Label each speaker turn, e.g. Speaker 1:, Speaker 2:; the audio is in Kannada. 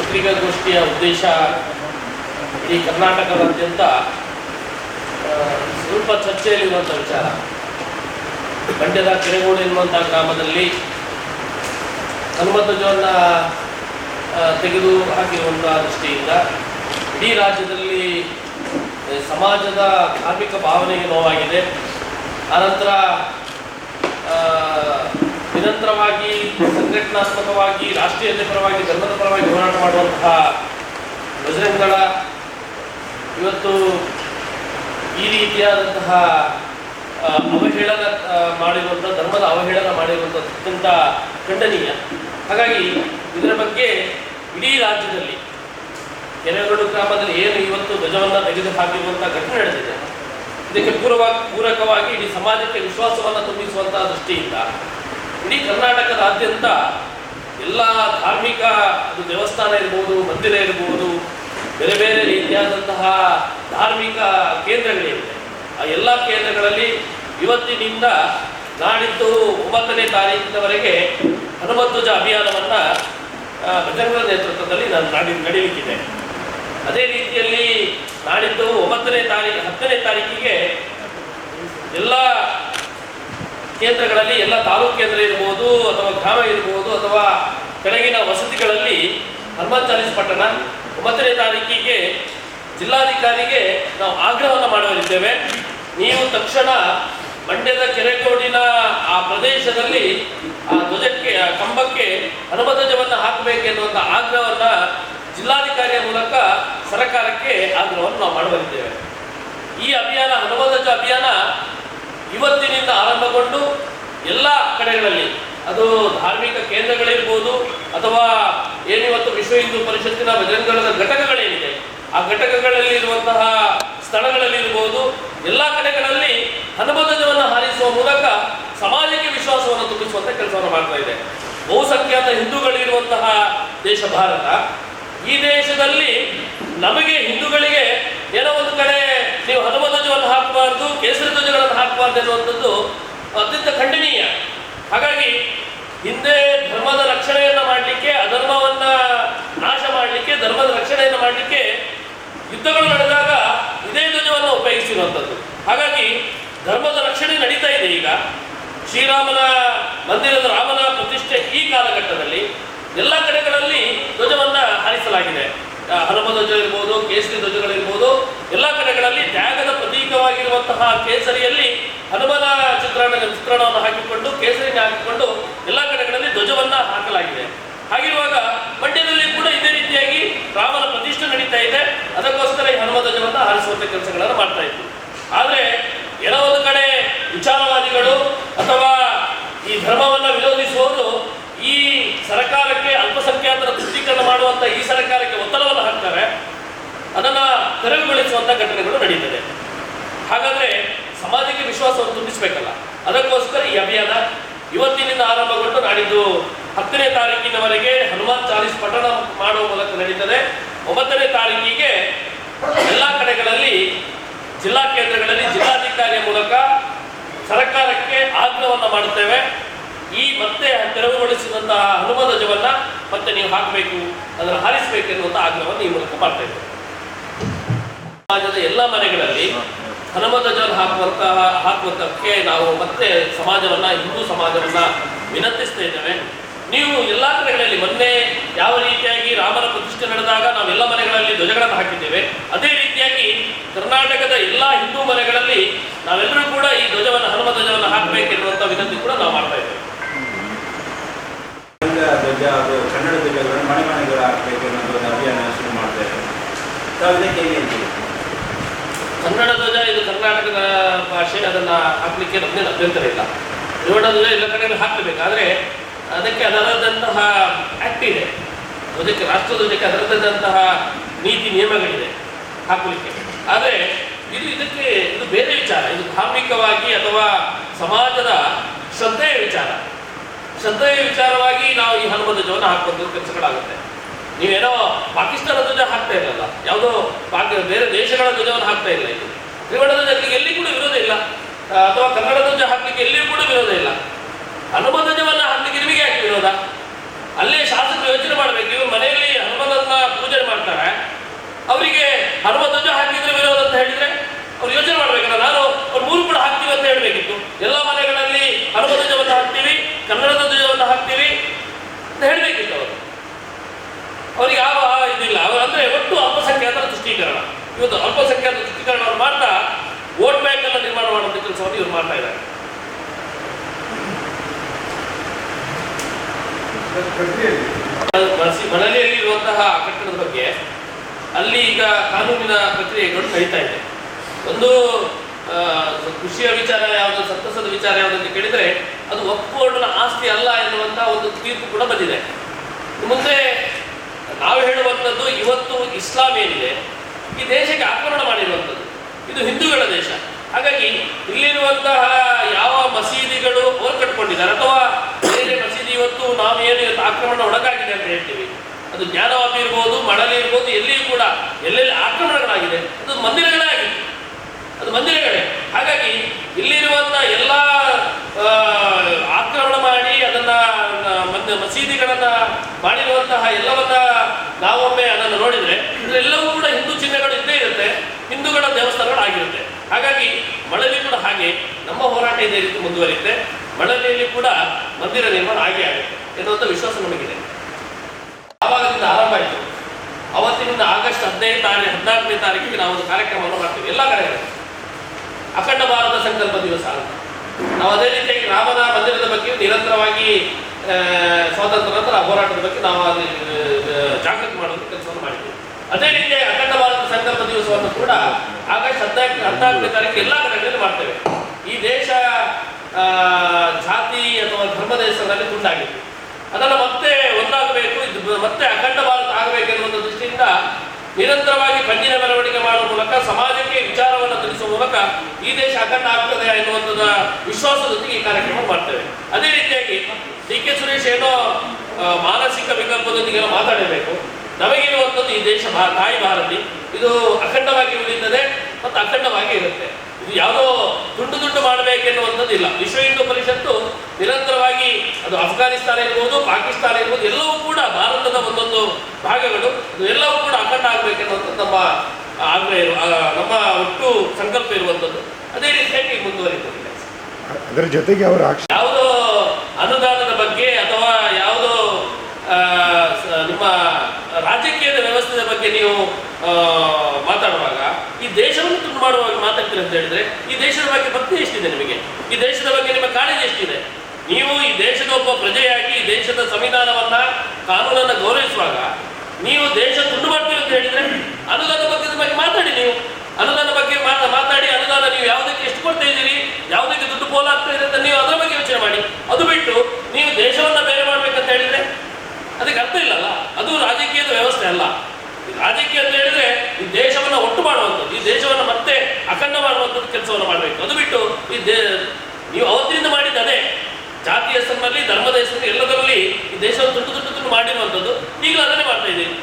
Speaker 1: ಪತ್ರಿಕಾಗೋಷ್ಠಿಯ ಉದ್ದೇಶ ಈ ಕರ್ನಾಟಕದಾದ್ಯಂತ ಸ್ವಲ್ಪ ಚರ್ಚೆಯಲ್ಲಿರುವಂಥ ವಿಚಾರ. ಮಂಡ್ಯದ ಕೆರೆಗೋಡು ಎನ್ನುವಂಥ ಗ್ರಾಮದಲ್ಲಿ ಹನುಮಂತ ಜೋನ್ನ ತೆಗೆದು ಹಾಕಿರುವಂಥ ದೃಷ್ಟಿಯಿಂದ ಇಡೀ ರಾಜ್ಯದಲ್ಲಿ ಸಮಾಜದ ಧಾರ್ಮಿಕ ಭಾವನೆಗೆ ನೋವಾಗಿದೆ. ಆನಂತರ ನಿರಂತರವಾಗಿ ಸಂಘಟನಾತ್ಮಕವಾಗಿ, ರಾಷ್ಟ್ರೀಯತೆ ಪರವಾಗಿ, ಧರ್ಮದ ಪರವಾಗಿ ಹೋರಾಟ ಮಾಡುವಂತಹ ಬಜರಂಗಳ ಇವತ್ತು ಈ ರೀತಿಯಾದಂತಹ ಅವಹೇಳನ ಮಾಡಿರುವಂಥ, ಧರ್ಮದ ಅವಹೇಳನ ಮಾಡಿರುವಂಥ ಅತ್ಯಂತ ಖಂಡನೀಯ. ಹಾಗಾಗಿ ಇದರ ಬಗ್ಗೆ ಇಡೀ ರಾಜ್ಯದಲ್ಲಿ ಕೆರೆಗೋಡು ಗ್ರಾಮದಲ್ಲಿ ಏನು ಇವತ್ತು ಧ್ವಜವನ್ನು ತೆಗೆದು ಹಾಕಿರುವಂಥ ಘಟನೆ ನಡೆದಿದೆ, ಇದಕ್ಕೆ ಪೂರ್ವ, ಪೂರಕವಾಗಿ ಇಡೀ ಸಮಾಜಕ್ಕೆ ವಿಶ್ವಾಸವನ್ನು ತುಂಬಿಸುವಂತಹ ದೃಷ್ಟಿಯಿಂದ ಇಡೀ ಕರ್ನಾಟಕದಾದ್ಯಂತ ಎಲ್ಲ ಧಾರ್ಮಿಕ ಅದು ದೇವಸ್ಥಾನ ಇರ್ಬೋದು, ಮಂದಿರ ಇರ್ಬೋದು, ಬೇರೆ ಬೇರೆ ರೀತಿಯಾದಂತಹ ಧಾರ್ಮಿಕ ಕೇಂದ್ರಗಳಿವೆ. ಆ ಎಲ್ಲ ಕೇಂದ್ರಗಳಲ್ಲಿ ಇವತ್ತಿನಿಂದ ನಾಡಿದ್ದು ಒಂಬತ್ತನೇ ತಾರೀಕಿನವರೆಗೆ ಹನುಮಧ್ವಜ ಅಭಿಯಾನವನ್ನು ಬಜರಂಗದ ನೇತೃತ್ವದಲ್ಲಿ ನಾನು ನಾಡಿ, ನಡೀಲಿಕ್ಕಿದೆ. ಅದೇ ರೀತಿಯಲ್ಲಿ ನಾಡಿದ್ದು ಒಂಬತ್ತನೇ ತಾರೀಕು ಹತ್ತನೇ ತಾರೀಕಿಗೆ ಎಲ್ಲ ಕೇಂದ್ರಗಳಲ್ಲಿ ಎಲ್ಲ ತಾಲೂಕು ಕೇಂದ್ರ ಇರ್ಬೋದು ಅಥವಾ ಗ್ರಾಮ ಇರ್ಬೋದು ಅಥವಾ ಕೆಳಗಿನ ವಸತಿಗಳಲ್ಲಿ ಹನುಮಾನ್ ಚಾಲೀಸ್ ಪಟ್ಟಣ ಒಂಬತ್ತನೇ ತಾರೀಕಿಗೆ ಜಿಲ್ಲಾಧಿಕಾರಿಗೆ ನಾವು ಆಗ್ರಹವನ್ನು ಮಾಡಲಿದ್ದೇವೆ ನೀವು ತಕ್ಷಣ ಮಂಡ್ಯದ ಕೆರೆಕೋಡಿನ ಆ ಪ್ರದೇಶದಲ್ಲಿ ಆ ಧ್ವಜಕ್ಕೆ, ಆ ಕಂಬಕ್ಕೆ ಹನುಮಧ್ವಜವನ್ನು ಹಾಕಬೇಕೆನ್ನುವಂಥ ಆಗ್ರಹವನ್ನು ಜಿಲ್ಲಾಧಿಕಾರಿಯ ಮೂಲಕ ಸರ್ಕಾರಕ್ಕೆ ಆಗ್ರಹವನ್ನು ನಾವು ಮಾಡಲಿದ್ದೇವೆ ಈ ಅಭಿಯಾನ ಹನುಮಧ್ವಜ ಅಭಿಯಾನ ಎಲ್ಲ ಕಡೆಗಳಲ್ಲಿ. ಅದು ಧಾರ್ಮಿಕ ಕೇಂದ್ರಗಳಿರ್ಬೋದು ಅಥವಾ ಏನಿವತ್ತು ವಿಶ್ವ ಹಿಂದೂ ಪರಿಷತ್ತಿನ ಬಜರಂಗದ ಘಟಕಗಳೇನಿದೆ, ಆ ಘಟಕಗಳಲ್ಲಿ ಇರುವಂತಹ ಸ್ಥಳಗಳಲ್ಲಿ ಇರ್ಬೋದು ಎಲ್ಲ ಕಡೆಗಳಲ್ಲಿ ಹನುಮಧ್ವಜವನ್ನು ಹಾರಿಸುವ ಮೂಲಕ ಸಮಾಜಕ್ಕೆ ವಿಶ್ವಾಸವನ್ನು ತುಂಬಿಸುವಂತಹ ಕೆಲಸವನ್ನು ಮಾಡ್ತಾ ಇದೆ. ಬಹುಸಂಖ್ಯಾತ ಹಿಂದೂಗಳಿರುವಂತಹ ದೇಶ ಭಾರತ. ಈ ದೇಶದಲ್ಲಿ ನಮಗೆ ಹಿಂದೂಗಳಿಗೆ ಏನೋ ಒಂದು ಕಡೆ ನೀವು ಹನುಮ ಧ್ವಜವನ್ನು ಹಾಕಬಾರ್ದು, ಕೇಸರಿ ಧ್ವಜಗಳನ್ನು ಹಾಕಬಾರ್ದು ಎನ್ನುವಂಥದ್ದು ಅತ್ಯಂತ ಹಾಗಾಗಿ ಹಿಂದೆ ಧರ್ಮದ ರಕ್ಷಣೆಯನ್ನು ಮಾಡಲಿಕ್ಕೆ, ಅಧರ್ಮವನ್ನ ನಾಶ ಮಾಡಲಿಕ್ಕೆ, ಧರ್ಮದ ರಕ್ಷಣೆಯನ್ನು ಮಾಡಲಿಕ್ಕೆ ಯುದ್ಧಗಳು ನಡೆದಾಗ ಇದೇ ಧ್ವಜವನ್ನು ಉಪಯೋಗಿಸಿರುವಂಥದ್ದು. ಹಾಗಾಗಿ ಧರ್ಮದ ರಕ್ಷಣೆ ನಡೀತಾ ಇದೆ ಈಗ. ಶ್ರೀರಾಮನ ಮಂದಿರದ ರಾಮನ ಪ್ರತಿಷ್ಠೆ ಈ ಕಾಲಘಟ್ಟದಲ್ಲಿ ಎಲ್ಲ ಕಡೆಗಳಲ್ಲಿ ಧ್ವಜವನ್ನ ಹಾರಿಸಲಾಗಿದೆ. ಹನುಮ ಧ್ವಜ ಇರ್ಬೋದು ಕೇಸರಿ ಧ್ವಜಗಳಿರ್ಬೋದು, ಎಲ್ಲ ಕಡೆಗಳಲ್ಲಿ ತ್ಯಾಗದ ಪ್ರತೀಕವಾಗಿರುವಂತಹ ಕೇಸರಿಯಲ್ಲಿ ಹನುಮನ ಚಿತ್ರಣ ಚಿತ್ರಣವನ್ನು ಹಾಕಿಕೊಂಡು, ಕೇಸರಿನ ಹಾಕಿಕೊಂಡು ಎಲ್ಲ ಕಡೆಗಳಲ್ಲಿ ಧ್ವಜವನ್ನ ಹಾಕಲಾಗಿದೆ. ಹಾಗಿರುವಾಗ ಮಂಡ್ಯದಲ್ಲಿ ಕೂಡ ಇದೇ ರೀತಿಯಾಗಿ ರಾಮನ ಪ್ರತಿಷ್ಠೆ ನಡೀತಾ ಇದೆ. ಅದಕ್ಕೋಸ್ಕರ ಈ ಹನುಮ ಧ್ವಜವನ್ನ ಹಾರಿಸುವಂತ ಕೆಲಸಗಳನ್ನು ಮಾಡ್ತಾ ಇತ್ತು ಆದ್ರೆ ಏನೋ ಕಡೆ ವಿಚಾರವಾದಿಗಳು ಅಥವಾ ಈ ಧರ್ಮವನ್ನ ವಿರೋಧಿಸುವವರು ಈ ಸರ್ಕಾರಕ್ಕೆ ಅಲ್ಪಸಂಖ್ಯಾತರ ದೃಷ್ಟೀಕರಣ ಮಾಡುವಂತ ಈ ಸರ್ಕಾರಕ್ಕೆ ಒತ್ತಡವನ್ನು ಹಾಕ್ತಾರೆ. ಅದನ್ನ ತೆರವುಗೊಳಿಸುವಂತ ಘಟನೆಗಳು ನಡೀತದೆ. ಹಾಗಾದ್ರೆ ವಿಶ್ವಾಸವನ್ನು ತುಂಬಿಸಬೇಕಲ್ಲ. ಅದಕ್ಕೋಸ್ಕರ ಈ ಅಭಿಯಾನ ಇವತ್ತಿನಿಂದ ಆರಂಭಗೊಂಡು ನಾಡಿದ್ದು ಹತ್ತನೇ ತಾರೀಕಿನವರೆಗೆ ಹನುಮಾನ್ ಚಾಲೀಸ್ ಪಠಣ ಮಾಡುವ ಮೂಲಕ ನಡೀತದೆ. ಒಂಬತ್ತನೇ ತಾರೀಕಿಗೆ ಎಲ್ಲ ಕಡೆಗಳಲ್ಲಿ, ಜಿಲ್ಲಾ ಕೇಂದ್ರಗಳಲ್ಲಿ ಜಿಲ್ಲಾಧಿಕಾರಿಯ ಮೂಲಕ ಸರ್ಕಾರಕ್ಕೆ ಆಗ್ರಹವನ್ನು ಮಾಡುತ್ತೇವೆ. ಈ ಮತ್ತೆ ತೆರವುಗೊಳಿಸಿದಂತಹ ಹನುಮ ಧ್ವಜವನ್ನ ಮತ್ತೆ ನೀವು ಹಾಕಬೇಕು, ಅದನ್ನು ಹಾರಿಸಬೇಕು ಎನ್ನುವಂಥ ಆಗ್ರಹವನ್ನು ಈ ಮೂಲಕ ಮಾಡ್ತಾ ಇದ್ದೇವೆ. ಸಮಾಜದ ಎಲ್ಲ ಮನೆಗಳಲ್ಲಿ ಹನುಮ ಜಲ್ ಹಾಕುವಂತಹ ಹಾಕುವಂತಕ್ಕೆ ನಾವು ಮತ್ತೆ ಸಮಾಜವನ್ನ, ಹಿಂದೂ ಸಮಾಜವನ್ನ ವಿನಂತಿಸ್ತಾ ಇದ್ದೇವೆ. ನೀವು ಎಲ್ಲ ಕಡೆಗಳಲ್ಲಿ ಮೊನ್ನೆ ಯಾವ ರೀತಿಯಾಗಿ ರಾಮನ ಪ್ರತಿಷ್ಠೆ ನಡೆದಾಗ ನಾವೆಲ್ಲ ಮನೆಗಳಲ್ಲಿ ಧ್ವಜಗಳನ್ನು ಹಾಕಿದ್ದೇವೆ. ಅದೇ ರೀತಿಯಾಗಿ ಕರ್ನಾಟಕದ ಎಲ್ಲ ಹಿಂದೂ ಮನೆಗಳಲ್ಲಿ ನಾವೆಲ್ಲರೂ ಕೂಡ ಈ ಧ್ವಜವನ್ನು, ಹನುಮ ಧ್ವಜವನ್ನು ಹಾಕಬೇಕೆನ್ನುವಂತ ವಿನಂತಿ ಕೂಡ ನಾವು ಮಾಡ್ತಾ ಇದ್ದೇವೆ.
Speaker 2: ಧ್ವಜ ಅದು ಕನ್ನಡ ಧ್ವಜಗಳನ್ನು ಮನೆ ಮನೆಗಳು ಹಾಕಬೇಕು ಅನ್ನೋದು ಒಂದು ಅಭಿಯಾನ ಶುರು ಮಾಡ್ತಾ ಇದ್ದಾರೆ ತಾವು ಇದಕ್ಕೆ ಏನು ಹೇಳ್ತೀವಿ
Speaker 1: ಕನ್ನಡ ಧ್ವಜ ಇದು ಕರ್ನಾಟಕದ ಭಾಷೆ ಅದನ್ನ ಹಾಕಲಿಕ್ಕೆ ನಮಗೆ ಅಭ್ಯಂತರ ಇಲ್ಲ. ಧ್ವಜ ಎಲ್ಲ ಕಡೆಯಲ್ಲಿ ಹಾಕಬೇಕು. ಆದರೆ ಅದಕ್ಕೆ ಅದರದಂತಹ ಆ್ಯಕ್ಟ್ ಇದೆ. ಅದಕ್ಕೆ ರಾಷ್ಟ್ರ ಧ್ವಜಕ್ಕೆ ಅದರದಂತಹ ನೀತಿ ನಿಯಮಗಳಿದೆ ಹಾಕಲಿಕ್ಕೆ. ಆದರೆ ಇದು ಇದಕ್ಕೆ ಇದು ಬೇರೆ ವಿಚಾರ. ಇದು ಧಾರ್ಮಿಕವಾಗಿ ಅಥವಾ ಸಮಾಜದ ಶ್ರದ್ಧೆಯ ವಿಚಾರ. ಶ್ರದ್ಧೆಯ ವಿಚಾರವಾಗಿ ನಾವು ಈ ಹನುಮ ಧ್ವಜವನ್ನು ಹಾಕುವಂಥ ಕೆಲಸಗಳಾಗುತ್ತೆ. ನೀವೇನೋ ಪಾಕಿಸ್ತಾನ ಧ್ವಜ ಹಾಕ್ತಾ ಇರಲ್ಲ. ಯಾವುದೋ ಬೇರೆ ದೇಶಗಳ ಧ್ವಜವನ್ನು ಹಾಕ್ತಾ ಇಲ್ಲ ಇದು. ತ್ರಿವರ್ಣದ ಹಾಕಲಿಕ್ಕೆ ಎಲ್ಲಿ ಕೂಡ ವಿರೋಧ ಇಲ್ಲ. ಅಥವಾ ಕನ್ನಡ ಧ್ವಜ ಹಾಕಲಿಕ್ಕೆ ಎಲ್ಲಿಯೂ ಕೂಡ ವಿರೋಧ ಇಲ್ಲ. ಹನುಮಂತ ಧ್ವಜವನ್ನು ಹಾಕಲಿಕ್ಕೆ ನಿಮಗೆ ಯಾಕೆ ವಿರೋಧ? ಅಲ್ಲೇ ಶಾಸಕರು ಯೋಚನೆ ಮಾಡಬೇಕು, ಇವರು ಮನೆಯಲ್ಲಿ ಹನುಮಂತನ ಪೂಜೆ ಮಾಡ್ತಾರೆ. ಅವರಿಗೆ ಹನುಮ ಧ್ವಜ ಹಾಕಿದ್ರೆ ವಿರೋಧ ಅಂತ ಹೇಳಿದ್ರೆ ಅವ್ರು ಯೋಚನೆ ಮಾಡ್ಬೇಕಲ್ಲ, ನಾನು ಅವ್ರು ಮೂರು ಕೂಡ ಹಾಕ್ತೀವಿ ಅಂತ ಹೇಳಬೇಕಿತ್ತು. ಎಲ್ಲ ಮನೆಗಳಲ್ಲಿ ಹನುಮ ಧ್ವಜವನ್ನು ಹಾಕ್ತೀವಿ, ಕನ್ನಡದ ಧ್ವಜವನ್ನು ಹಾಕ್ತೀವಿ ಅಂತ ಹೇಳಬೇಕಿತ್ತು ಅವರು. ಅವ್ರಿಗೆ ಯಾವ ಇದಿಲ್ಲ. ಅವರು ಅಂದ್ರೆ ಒಟ್ಟು ಅಲ್ಪಸಂಖ್ಯಾತರ ದೃಷ್ಟೀಕರಣ ಇವತ್ತು ಅಲ್ಪಸಂಖ್ಯಾತ ಮನಸಿ ಮನಲಿಯಲ್ಲಿ ಇರುವಂತಹ ಕಟ್ಟಡದ ಬಗ್ಗೆ ಅಲ್ಲಿ ಈಗ ಕಾನೂನಿನ ಪ್ರಕ್ರಿಯೆಗಳು ನಡೀತಾ ಇದೆ. ಒಂದು ಕೃಷಿಯ ವಿಚಾರ ಯಾವುದು, ಸಂತಸದ ವಿಚಾರ ಯಾವುದು ಅಂತ ಕೇಳಿದ್ರೆ ಅದು ಒಪ್ಪುಕೊಂಡ ಆಸ್ತಿ ಅಲ್ಲ ಎನ್ನುವಂತಹ ಒಂದು ತೀರ್ಪು ಕೂಡ ಬಂದಿದೆ. ಮುಂದೆ ನಾವು ಹೇಳುವಂಥದ್ದು ಇವತ್ತು ಇಸ್ಲಾಂ ಏನಿದೆ, ಈ ದೇಶಕ್ಕೆ ಆಕ್ರಮಣ ಮಾಡಿರುವಂಥದ್ದು. ಇದು ಹಿಂದೂಗಳ ದೇಶ. ಹಾಗಾಗಿ ಇಲ್ಲಿರುವಂತಹ ಯಾವ ಮಸೀದಿಗಳು ಓರ್ ಕಟ್ಕೊಂಡಿದ್ದಾರೆ ಅಥವಾ ಇವತ್ತು ನಾವು ಏನು ಇವತ್ತು ಆಕ್ರಮಣ ಒಳಗಾಗಿದೆ ಅಂತ ಹೇಳ್ತೀವಿ. ಅದು ಜ್ಞಾನವಾಪಿ ಇರ್ಬೋದು, ಮಳಲಿ ಇರ್ಬೋದು, ಎಲ್ಲಿಯೂ ಕೂಡ ಎಲ್ಲೆಲ್ಲಿ ಆಕ್ರಮಣಗಳಾಗಿದೆ, ಅದು ಮಂದಿರಗಳೇ ಆಗಿದೆ ಅದು ಮಂದಿರಗಳೇ. ಹಾಗಾಗಿ ಇಲ್ಲಿರುವಂತ ಎಲ್ಲ ಆಕ್ರಮಣ ಮಾಡಿ ಅದನ್ನ ಮಸೀದಿಗಳನ್ನ ಮಾಡಿರುವಂತಹ ಎಲ್ಲವನ್ನ ನಾವೊಮ್ಮೆ ಅದನ್ನು ನೋಡಿದ್ರೆ ಇದರೆಲ್ಲವೂ ಕೂಡ ಹಿಂದೂ ಚಿಹ್ನೆಗಳು ಇದ್ದೇ ಇರುತ್ತೆ, ಹಿಂದೂಗಳ ದೇವಸ್ಥಾನಗಳು ಆಗಿರುತ್ತೆ ಹಾಗಾಗಿ ಮಳಲಿ ಕೂಡ ಹಾಗೆ ನಮ್ಮ ಹೋರಾಟ ಇದೇ ರೀತಿ ಮುಂದುವರಿಯುತ್ತೆ. ಮಳಲಿಯಲ್ಲಿ ಕೂಡ ಮಂದಿರ ನಿರ್ಮಾಣ ಆಗೇ ಆಗಿದೆ ಎನ್ನುವಂಥ ವಿಶ್ವಾಸ ನಮಗಿದೆ. ಆವಾಗದಿಂದ ಆರಂಭ ಆಯಿತು. ಅವತ್ತಿನಿಂದ ಆಗಸ್ಟ್ ಹದಿನೈದು ತಾರೀಕು ಹದಿನಾಲ್ಕನೇ ತಾರೀಕಿಗೆ ನಾವು ಒಂದು ಕಾರ್ಯಕ್ರಮವನ್ನು ಮಾಡ್ತೀವಿ. ಎಲ್ಲ ಕಡೆಗಳು ಅಖಂಡ ಭಾರತ ಸಂಕಲ್ಪ ದಿವಸ ಅಂತ ನಾವು ಅದೇ ರೀತಿಯಾಗಿ ರಾಮನ ಮಂದಿರದ ಬಗ್ಗೆ ನಿರಂತರವಾಗಿ ಸ್ವಾತಂತ್ರ್ಯ ನಂತರ ಹೋರಾಟದ ಬಗ್ಗೆ ನಾವು ಅಲ್ಲಿ ಜಾಗೃತಿ ಮಾಡುವಂಥ ಕೆಲಸವನ್ನು ಮಾಡಿದ್ದೀವಿ. ಅದೇ ರೀತಿ ಅಖಂಡ ಭಾರತ ಸಂಕಲ್ಪ ದಿವಸವನ್ನು ಕೂಡ ಆಗಸ್ಟ್ ಹದಿನಾಲ್ಕು ಹದಿನಾಲ್ಕನೇ ತಾರೀಕು ಎಲ್ಲ ಕಡೆಗಳಲ್ಲಿ ಮಾಡ್ತೇವೆ. ಈ ದೇಶ ಜಾತಿ ಅಥವಾ ಧರ್ಮದ ಹೆಸರಿನಲ್ಲಿ ತುಂಡಾಗಿತ್ತು ಅದನ್ನು ಮತ್ತೆ ಒಂದಾಗಬೇಕು, ಇದು ಮತ್ತೆ ಅಖಂಡ ಭಾರತ ಆಗಬೇಕೆನ್ನುವಂಥ ದೃಷ್ಟಿಯಿಂದ ನಿರಂತರವಾಗಿ ಕಣ್ಣಿನ ಮೆರವಣಿಗೆ ಮಾಡುವ ಮೂಲಕ, ಸಮಾಜಕ್ಕೆ ವಿಚಾರವನ್ನು ತಿಳಿಸುವ ಮೂಲಕ ಈ ದೇಶ ಅಖಂಡ ಆಗ್ತದೆ ಎನ್ನುವಂಥದ ವಿಶ್ವಾಸದೊಂದಿಗೆ ಈ ಕಾರ್ಯಕ್ರಮ ಮಾಡ್ತೇವೆ. ಅದೇ ರೀತಿಯಾಗಿ ಡಿ ಕೆ ಸುರೇಶ್ ಏನೋ ಮಾನಸಿಕ ವಿಕಲ್ಪದೊಂದಿಗೆ ಮಾತಾಡಬೇಕು. ನಮಗಿರುವಂಥದ್ದು ಈ ದೇಶ ತಾಯಿ ಭಾರತಿ. ಇದು ಅಖಂಡವಾಗಿ ಉಳಿಯುತ್ತದೆ. ಮತ್ತು ಅಖಂಡವಾಗಿ ಇರುತ್ತೆ. ಇದು ಯಾವುದೋ ದುಂಡು ದುಂಡು ಮಾಡಬೇಕೆನ್ನುವಂಥದ್ದು ಇಲ್ಲ. ವಿಶ್ವ ಹಿಂದೂ ಪರಿಷತ್ತು ನಿರಂತರವಾಗಿ ಅದು ಅಫ್ಘಾನಿಸ್ತಾನ ಇರ್ಬೋದು ಪಾಕಿಸ್ತಾನ ಇರ್ಬೋದು ಎಲ್ಲವೂ ಕೂಡ ಭಾರತದ ಒಂದೊಂದು ಭಾಗಗಳು ಎಲ್ಲವೂ ಕೂಡ ಅಖಂಡ ಆಗಬೇಕೆನ್ನುವಂಥದ್ದು ನಮ್ಮ ಆಗ್ರಹ ನಮ್ಮ ಒಟ್ಟು ಸಂಕಲ್ಪ ಇರುವಂಥದ್ದು. ಅದೇ ರೀತಿಯಾಗಿ ಮುಂದುವರಿತು
Speaker 3: ಅದರ ಜೊತೆಗೆ ಅವರು
Speaker 1: ಯಾವುದೋ ಅನುದಾನದ ಬಗ್ಗೆ ಅಥವಾ ಯಾವುದೋ ನಿಮ್ಮ ರಾಜಕೀಯದ ವ್ಯವಸ್ಥೆಯ ಬಗ್ಗೆ ನೀವು ಮಾತಾಡುವಾಗ, ಈ ದೇಶವನ್ನು ತುಂಡು ಮಾಡುವಾಗ ಮಾತಾಡ್ತೀರಿ ಅಂತ ಹೇಳಿದ್ರೆ, ಈ ದೇಶದ ಬಗ್ಗೆ ಭಕ್ತಿ ಎಷ್ಟಿದೆ ನಿಮಗೆ? ಈ ದೇಶದ ಬಗ್ಗೆ ನಿಮ್ಮ ಕಾಳಜಿ ಎಷ್ಟಿದೆ? ನೀವು ಈ ದೇಶದ ಒಬ್ಬ ಪ್ರಜೆಯಾಗಿ ದೇಶದ ಸಂವಿಧಾನವನ್ನ, ಕಾನೂನನ್ನ ಗೌರವಿಸುವಾಗ, ನೀವು ದೇಶ ತುಂಡು ಮಾಡ್ತೀವಿ ಅಂತ ಹೇಳಿದ್ರೆ ಅನುದಾನ ಬಗ್ಗೆ ಬಗ್ಗೆ ಮಾತಾಡಿ ನೀವು ಅನುದಾನ ಬಗ್ಗೆ ಮಾತ- ಮಾತಾಡಿ ಅನುದಾನ ನೀವು ಯಾವುದಕ್ಕೆ ಎಷ್ಟು ಕೊಡ್ತಾ ಇದ್ದೀರಿ ಯಾವುದಕ್ಕೆ ದುಡ್ಡು ಪೋಲಾಗ್ತಾ ಇದೆ ಅಂತ ನೀವು ಅದರ ಬಗ್ಗೆ ಯೋಚನೆ ಮಾಡಿ ಅದು ಬಿಟ್ಟು ನೀವು ದೇಶವನ್ನ ಬೇರೆ ಮಾಡ್ಬೇಕಂತ ಹೇಳಿದ್ರೆ ಅದಕ್ಕೆ ಅರ್ಥ ಇಲ್ಲಲ್ಲ ಅದು ರಾಜಕೀಯದ ವ್ಯವಸ್ಥೆ ಅಲ್ಲ ಈ ರಾಜಕೀಯ ಅಂತ ಹೇಳಿದ್ರೆ ಈ ದೇಶವನ್ನ ಒಟ್ಟು ಮಾಡುವಂಥದ್ದು, ಈ ದೇಶವನ್ನ ಮತ್ತೆ ಅಖಂಡ ಮಾಡುವಂಥದ್ದು ಕೆಲಸವನ್ನು ಮಾಡಬೇಕು. ಅದು ಬಿಟ್ಟು ಈ ದೇ, ನೀವು ಅವತ್ತಿನಿಂದ ಮಾಡಿದ ಅದೇ. ಜಾತಿ ಹೆಸರಿನಲ್ಲಿ, ಧರ್ಮದ ಹೆಸರಿನಲ್ಲಿ, ಎಲ್ಲದರಲ್ಲಿ ಈ ದೇಶವನ್ನು ತುಂಡು ತುಂಡು ತುಂಡು ಮಾಡಿರುವಂಥದ್ದು. ಈಗಲೂ ಅದನ್ನೇ ಮಾಡ್ತಾ ಇದ್ದೀರಿ